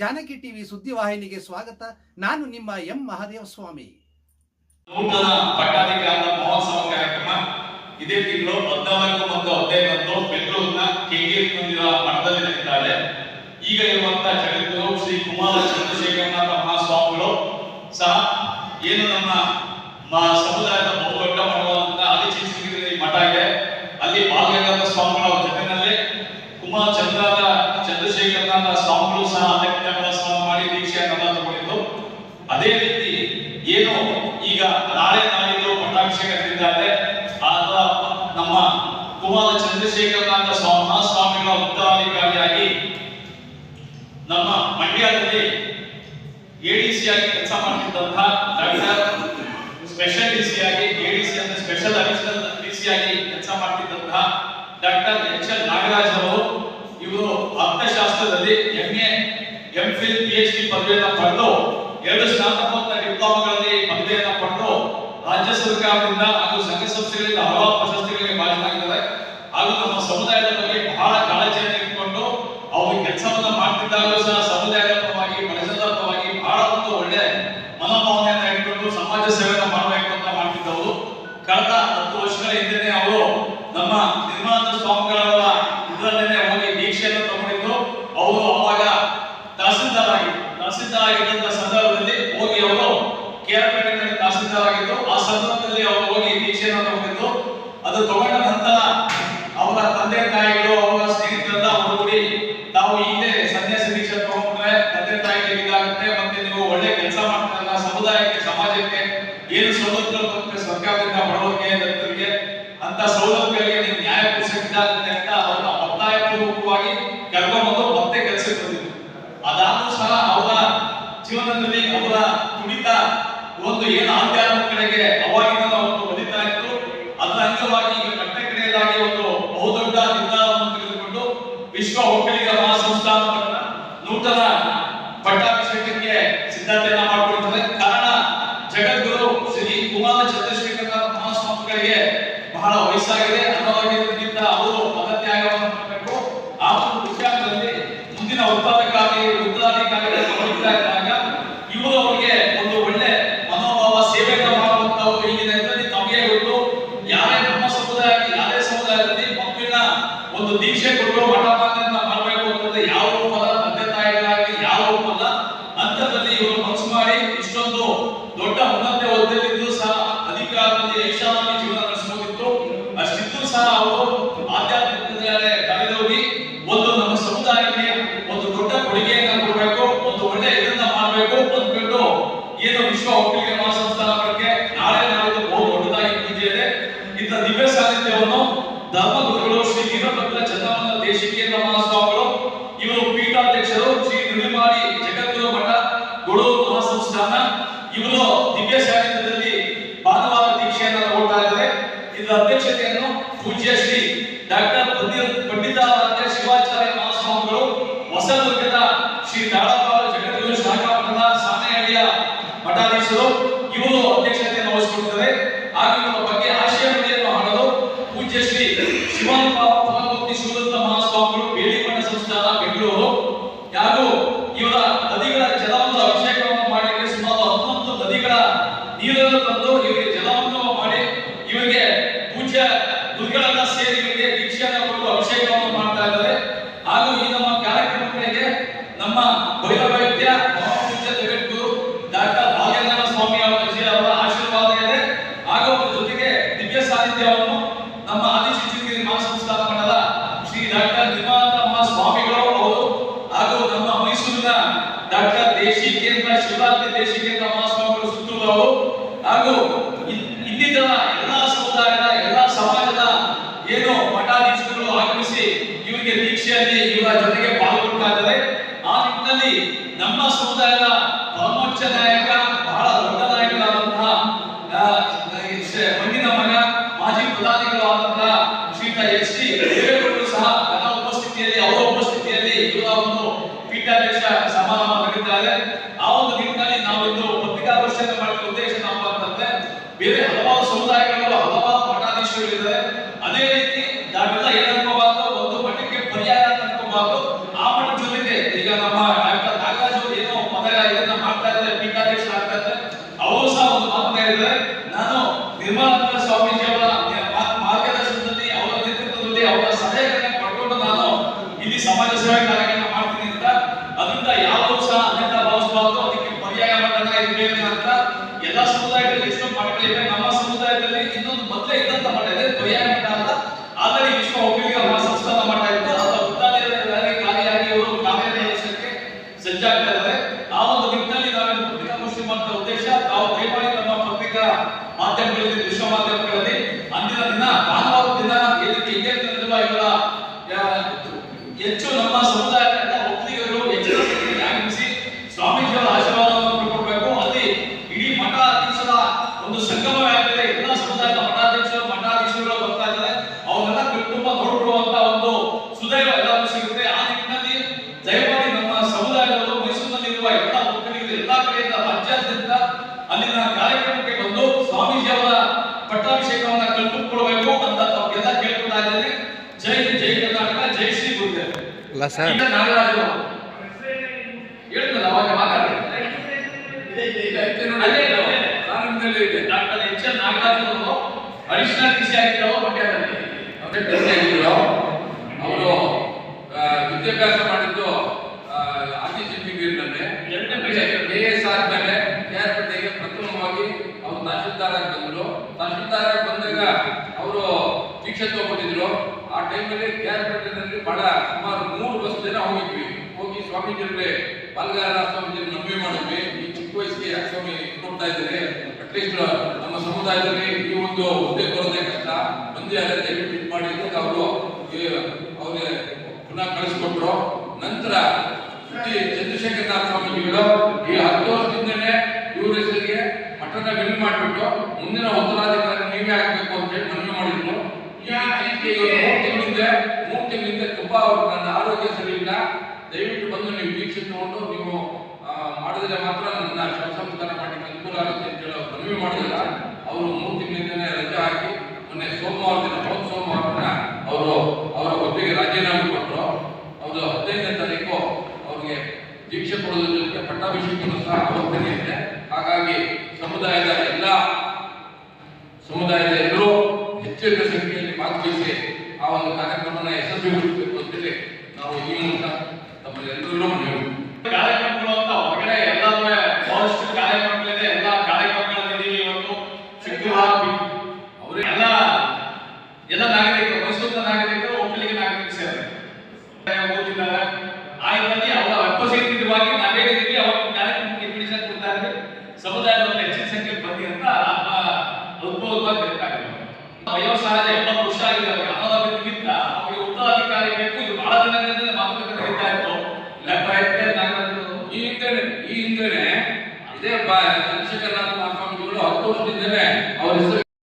Janaki TV ಸುದ್ದಿವಾಹಿನಿಗೆ ಸ್ವಾಗತ. ನಾನು ನಿಮ್ಮ ಎಂ ಮಹಾದೇವ ಸ್ವಾಮಿ. ನೂತನ ಪಟ್ಟಾಧಿಕಾರದ ಮಹೋತ್ಸವ ಕಾರ್ಯಕ್ರಮ. ಇದೇ ತಿಂಗಳು ಹದಿನಾಲ್ಕು ಮತ್ತು ಹದಿನೈದರಂದು ಬೆಂಗಳೂರಿನ ಕೆಂಗೇರಿ ಮಂದಿರ ಮಠದಲ್ಲಿ ನಡೀತಾ ಇದೆ. ಈಗ ಇರುವಂತಹ ಜಗದ್ಗುರು ಶ್ರೀ ಕುಮಾರ ಚಂದ್ರಶೇಖರನಾಥ ಮಹಾಸ್ವಾಮಿಗಳು ಸಹ ಏನು ನಮ್ಮ ಸಮುದಾಯದ ಬಹುದೊಡ್ಡ ಮಠವಾದಂತಹ ಆದಿಚುಂಚನಗಿರಿ ಮಠ ಇದೆ. ಅಲ್ಲಿ ಬಾಲಗಂಗಾಧರ ಸ್ವಾಮಿಗಳ ಜೊತೆನಲ್ಲಿ ಕುಮಾರ ಚಂದ್ರನಾಥ ಚಂದ್ರಶೇಖರನಾಥ ಸ್ವಾಮಿಗಳು ಸಹ ಅದಕ್ಕೆ ಸ್ನಾನ ಮಾಡಿ ದೀಕ್ಷೆಯನ್ನು ತಗೊಂಡಿದ್ದು. ಅದೇ ರೀತಿ ಏನು ಈಗ ನಾಳೆ ನಾಳಿದ್ದು ಪಟ್ಟಾಭಿಷೇಕ ನಡೀತಾರೆ ಆದ ನಮ್ಮ ಕುಮಾರ ಚಂದ್ರಶೇಖರ್ನಾಥ ಸ್ವಾಮಿ ಮಹಾಸ್ವಾಮಿಗಳ ಉತ್ತರಾಧಿಕಾರಿಯಾಗಿ ನಮ್ಮ ಮಂಡ್ಯದಲ್ಲಿ ಎಡಿಸಿ ಆಗಿ ಕೆಲಸ ಮಾಡ್ತಿದ್ದಂತಹ ಡಾಕ್ಟರ್ ಸ್ಪೆಷಲ್ ಆಗಿ ಎಡಿಸಿ ಅಂದ್ರೆ ಸ್ಪೆಷಲ್ ಅಡಿಷನಲ್ ಆಗಿ ಕೆಲಸ ಮಾಡ್ತಿದ್ದಂತಹ ಡಾಕ್ಟರ್ ಎಚ್ ಎಲ್ ನಾಗರಾಜ್ ಅವರು. ಇವರು ಪದವಿಯನ್ನು ಪಡೆದು ಎರಡು ಸ್ನಾತಕೋತ್ತರ ಡಿಪ್ಲೊಮಾಗಳಲ್ಲಿ ಪದವಿಯನ್ನು ಪಡೆದು ರಾಜ್ಯ ಸರ್ಕಾರದಿಂದ ಹಾಗೂ ಸಂಘ ಸಂಸ್ಥೆಗಳಿಂದ ಹಲವಾರು ಪ್ರಶಸ್ತಿಗಳಿಗೆ ಭಾಜನರಾಗಿದ್ದಾರೆ ಹಾಗೂ ನಮ್ಮ ಸಮುದಾಯದ ಬಗ್ಗೆ ಬಹಳ ಕಾಳಜಿಯನ್ನು ಇಟ್ಕೊಂಡು ಅವರು ಕೆಲಸವನ್ನ ಮಾಡ್ತಿದ್ದಾಗಲೂ ಸಹ ಸಮುದಾಯದ ಪರವಾಗಿ ಪರಿಸರದ ಪರವಾಗಿ ಬಹಳ ಒಂದು ಒಳ್ಳೆ ಮನೋಭಾವನೆಯನ್ನ ಇಟ್ಕೊಂಡು ಸಮಾಜ ಸೇವೆಯನ್ನು ಮಾಡಬೇಕು ಅಂತ ಮಾಡ್ತಿದ್ದವರು ಕಳೆದ ಹತ್ತು ವರ್ಷಗಳ ಹಿಂದೆನೆ ಅವರು ನಮ್ಮ ನಿರ್ಮಲಾನಂದ ಸ್ವಾಮಿಗಳ ಇದರಲ್ಲೇನೆ ಹೋಗಿ ದೀಕ್ಷೆಯನ್ನು ತಗೊಂಡಿದ್ದು ಅವರು ಅವಾಗ ತಹಸೀಲ್ದಾರ್ ಆಗಿದ್ರು ತಹಸೀಲ್ದಾರ್ ಆಗಿದ್ದಂತ ಸಂದರ್ಭದಲ್ಲಿ ಹೋಗಿ ಅವರು ಕೇರಪೇಟೆಯಲ್ಲಿ ತಹಸೀಲ್ದಾರ್ ಆಗಿದ್ದು ಆ ಸಂದರ್ಭದಲ್ಲಿ ಅವರು ಹೋಗಿ ದೀಕ್ಷೆಯನ್ನು ತಗೊಂಡಿದ್ದು ಅದು ತಗೊಂಡ ನಂತರ ಅವರ ತಂದೆ ತಾಯಿಗಳು ಅವರ ಸ್ನೇಹಿತರೆಲ್ಲ ನೋಡಿ ನಾವು ಈಗಲೇ ಸನ್ಯಾಸ ದೀಕ್ಷೆ ತಗೊಂಡ್ರೆ ತಂದೆ ತಾಯಿಗಳಿಗೆ ಇದಾಗುತ್ತೆ ಮತ್ತೆ ನೀವು ಒಳ್ಳೆ ಕೆಲಸ ಮಾಡ್ತಾರಲ್ಲ, ಸಮುದಾಯಕ್ಕೆ, ಸಮಾಜಕ್ಕೆ ಏನು ಸೌಲಭ್ಯ ಬರುತ್ತೆ ಸರ್ಕಾರದಿಂದ ಬಡವರಿಗೆ ದಲಿತರಿಗೆ, ಅಂತ ಸೌಲಭ್ಯಗಳಿಗೆ ನೀವು ನ್ಯಾಯ ಕೊಡಿಸಕ್ಕಾಗುತ್ತೆ ಅಂತ ಅವ್ರನ್ನ ಒತ್ತಾಯಪೂರ್ವಕವಾಗಿ ಕರ್ಕೊಂಡ್ಬಂದು ಮತ್ತೆ ಕೆಲಸಕ್ಕೆ ಬಂದಿದ್ರು. ಅದಾದ್ರೂ ಸಹ ಅವರ ಜೀವನದಲ್ಲಿ ಅವರ ತುಡಿತ ಒಂದು ಏನು ಆಧ್ಯಾತ್ಮ ಕಡೆಗೆ ಅವಾಗಿಂದ ಒಂದು ಬದಿತಾ ಇತ್ತು ಅದರ ಅಂಗವಾಗಿ ಈಗ ಕಟ್ಟ ಕಡೆಯದಾಗಿ ಒಂದು ಬಹುದೊಡ್ಡ ನಿರ್ಧಾರವನ್ನು ತೆಗೆದುಕೊಂಡು ವಿಶ್ವ ಒಕ್ಕಲಿಗ ಮಹಾಸಂಸ್ಥಾನವನ್ನ ನೂತನ ಪಟ್ಟಾಭಿಷೇಕಕ್ಕೆ ಸಿದ್ಧತೆಯನ್ನ ಮಾಡಿಕೊಂಡಿದ್ದಾರೆ ಕಾರಣ ಜಗದ್ಗುರು ಶ್ರೀ ಕುಮಾರ ಚಂದ್ರಶೇಖರ ಮಹಾಸ್ವಾಮಿಗಳಿಗೆ ಬಹಳ ವಯಸ್ಸಾಗಿದೆ. ಅನಾರೋಗ್ಯದಿಂದ ಅವರು ಪದತ್ಯಾಗವನ್ನು ಮಾಡಬೇಕು. ಆ ಒಂದು ವಿಚಾರದಲ್ಲಿ ಮುಂದಿನ ಉತ್ಪಾದಕಾರಿ ಉತ್ತರಾಧಿಕಾರಿಗಳು ಹೋಗ್ತಾ ಏನು ವಿಶ್ವ ಒಕ್ಕಲಿಗ ಮಹಾಸಂಸ್ಥಾನ ಬಗ್ಗೆ ನಾಳೆ ನಾಳಿದ್ದು ಬಹು ದೊಡ್ಡದಾಗಿ ಇದೆ ಇಂಥ ದಿವ್ಯ ಸಾನ್ನಿಧ್ಯವನ್ನು ಧರ್ಮಗುರುಗಳು ಶ್ರೀ ವೀರಭದ್ರ ದೇಶಕ್ಕೆ ದೇಶಿಕೇಂದ್ರ ಮಹಾಸ್ವಾಮಿಗಳು, ಇವರು ಪೀಠಾಧ್ಯಕ್ಷರು ಶ್ರೀ ನುಡಿಮಾಡಿ ಜಗದ್ಗುರು ಮಠ, ಗೊಡೂರು ಮಹಾಸಂಸ್ಥಾನ, ಇವರು ದಿವ್ಯ ಸಾನ್ನಿಧ್ಯದಲ್ಲಿ ಭಾನುವಾರ ದೀಕ್ಷೆಯನ್ನು ತಗೊಳ್ತಾ ಇದ್ದಾರೆ ಇದರ ಅಧ್ಯಕ್ಷತೆಯನ್ನು ಪೂಜ್ಯ ಶ್ರೀ ಡಾಕ್ಟರ್ ಪಂಡಿತಾರಾಧ್ಯ ಶಿವಾಚಾರ್ಯ ಮಹಾಸ್ವಾಮಿಗಳು ಹೊಸದುರ್ಗದ ಶ್ರೀ ದಾಳಪಾಲ ಜಗದ್ಗುರು ಶಾಖಾ ಮಠದ ಸಾಣೆಹಳ್ಳಿಯ ಮಠಾಧೀಶರು ಇವರು ಅಧ್ಯಕ್ಷತೆಯನ್ನು ವಹಿಸಿಕೊಳ್ತಾರೆ ಹಾಗೂ ಇವರ ಬಗ್ಗೆ ಆಶಯ ಮನೆಯನ್ನು ಹಾಡಲು ಪೂಜ್ಯ ಶ್ರೀ ಶಿವಾನಂದ ಪರಮೂರ್ತಿ ಶಿವದತ್ತ ಮಹಾಸ್ವಾಮಿಗಳು ಬೇಲಿಮಠ ಸಂಸ್ಥಾನ ಬೆಂಗಳೂರು. ಹಾಗೂ ಇವರ ನದಿಗಳ ಜಲವನ್ನು ಅಭಿಷೇಕವನ್ನು ಮಾಡಿದರೆ ಸುಮಾರು ಹತ್ತೊಂದು ನದಿಗಳ ನೀರನ್ನು ತಂದು ಮಾಜಿ ಪ್ರಧಾನಿಗಳು ಆದಂತಹ ಶ್ರೀಯುತ H D Allah additional DC ಅವರೇ ಅವರು ವಿದ್ಯಾಭ್ಯಾಸ ಮಾಡಿದ್ದು ಎಸ್ ಆದ್ಮೇಲೆ ಕೆ ಆರ್ ಪೇಟೆಗೆ ಪ್ರಥಮವಾಗಿ ಅವರು ತಹಶೀಲ್ದಾರ್ ಬಂದರು ಬಂದ್ರು ತಹಶೀಲ್ದಾರ್ ಆಗಿ ಬಂದಾಗ ಅವರು ದೀಕ್ಷೆ ತಗೊಂಡಿದ್ರು ಆ ಟೈಮಲ್ಲಿ ಕೆ ಪೇಟೆನಲ್ಲಿ ಬಹಳ ಸುಮಾರು ಮೂರು ವರ್ಷ ಜನ ಹೋಗಿದ್ವಿ. ಹೋಗಿ ಸ್ವಾಮೀಜಿಯವರೇ ಬಲ್ಗಾರ ಸ್ವಾಮೀಜಿ ಮದುವೆ ಮಾಡಿದ್ವಿ. ಈ ಚಿಕ್ಕ ವಯಸ್ಸಿಗೆ ಸ್ವಾಮಿ ಕೊಡ್ತಾ ಇದ್ದಾರೆ. ಅಟ್ಲೀಸ್ಟ್ ನಮ್ಮ ಸಮುದಾಯದಲ್ಲಿ ಈ ಒಂದು ಹುದ್ದೆ ಬರೋದೇ ಕಷ್ಟ. ಮಂದಿ ಅದೇ ದಯವಿಟ್ಟು ಇದು ಮಾಡಿ ಅಂತ ಅವರು ಅವ್ರಿಗೆ ಪುನಃ ಕಳಿಸ್ಕೊಟ್ರು. ನಂತರ ಚಂದ್ರಶೇಖರನಾಥ ಸ್ವಾಮೀಜಿಗಳು ಈ ಹತ್ತು ವರ್ಷದಿಂದಲೇ ಇವ್ರ ಹೆಸರಿಗೆ ಮಠನ ಬಿಲ್ ಮಾಡಿಬಿಟ್ಟು ಮುಂದಿನ ಉತ್ತರಾಧಿಕಾರಿ ನೀವೇ ಆಗ್ಬೇಕು ಅಂತ ಹೇಳಿ ಮನವಿ ಮಾಡಿದ್ರು ಈ ಇತ್ತೀಚೆಗೆ ಇವರು ಮೂರು ತಿಂಗಳಿಂದ ಮೂರು ತಿಂಗಳಿಂದ ತುಂಬಾ ನನ್ನ ಆರೋಗ್ಯ ಸರಿ ಇಲ್ಲ ದಯವಿಟ್ಟು ಬಂದು ನೀವು ದೀಕ್ಷೆ ತಗೊಂಡು ನೀವು ಮಾಡಿದ್ರೆ ಮಾತ್ರ ನನ್ನ ಶವ ಸಂಸ್ಕಾರ ಮಾಡಲಿಕ್ಕೆ ಅನುಕೂಲ ಆಗುತ್ತೆ ಅಂತ ಹೇಳಿ ಮನವಿ ಮಾಡಿದಿಲ್ಲ ಅವರು ಮೂರು ತಿಂಗಳಿಂದನೇ ರಜೆ ಹಾಕಿ ಮೊನ್ನೆ ಸೋಮವಾರ ದಿನ ಹೋದ ಸೋಮವಾರ ಅವರು ಅವರ ಒಟ್ಟಿಗೆ ರಾಜೀನಾಮೆ ಕೊಟ್ಟರು. ಅವರು ಹದಿನೈದನೇ ತಾರೀಕು ಅವ್ರಿಗೆ ದೀಕ್ಷೆ ಕೊಡೋದ್ರ ಜೊತೆಗೆ ಪಟ್ಟಾಭಿಷೇಕನೂ ಸಹ ಅವತ್ತನೇ ಇದೆ. ಹಾಗಾಗಿ ಸಮುದಾಯದ ಎಲ್ಲ, ಸಮುದಾಯದ ಎಲ್ಲರೂ ಹೆಚ್ಚಿನ ಸಂಖ್ಯೆಯಲ್ಲಿ ಭಾಗವಹಿಸಿ ಆ ಒಂದು ಕಾರ್ಯಕ್ರಮನ ಯಶಸ್ವಿಗೊಳಿಸಬೇಕು ಅಂತೇಳಿ ನಾವು ಈ ಮೂಲಕ ತಮ್ಮಲ್ಲೆಲ್ಲರೂ ಮನವಿ ಕಾರ್ಯಕ್ರಮಗಳು ಅಂತ ಹೊರಗಡೆ ಎಲ್ಲಾನು ಬಹಳಷ್ಟು ಕಾರ್ಯಕ್ರಮಗಳಿದೆ ಎಲ್ಲ ಕಾರ್ಯಕ್ರಮಗಳಲ್ಲಿ ಇವತ್ತು ಶುಕ್ರವಾರ ಬಿ- ಅವರು ಎಲ್ಲ ಎಲ್ಲ ನಾಗರಿಕರು ನಾಗರಿಕರು ಒಕ್ಕಲಿಗ ನಾಗರಿಕರು ಸೇರಿದ್ದಾರೆ ಓದಿದ್ದಾರೆ ಆ ಇದರಲ್ಲಿ ಅವರ ಕಾರ್ಯಕ್ರಮಕ್ಕೆ ಇನ್ವಿಟೇಷನ್ ಕೊಡ್ತಾ ಇದ್ದೀವಿ ಸಮುದಾಯದ ಹೆಚ್ಚಿನ ಸಂಖ್ಯೆ ಬಂದಿ ಅಂತ ಆತ್ಮ ಅದ್ಭುತವಾಗಿ ವಯೋಸಹಜ ಎಂಬತ್ತು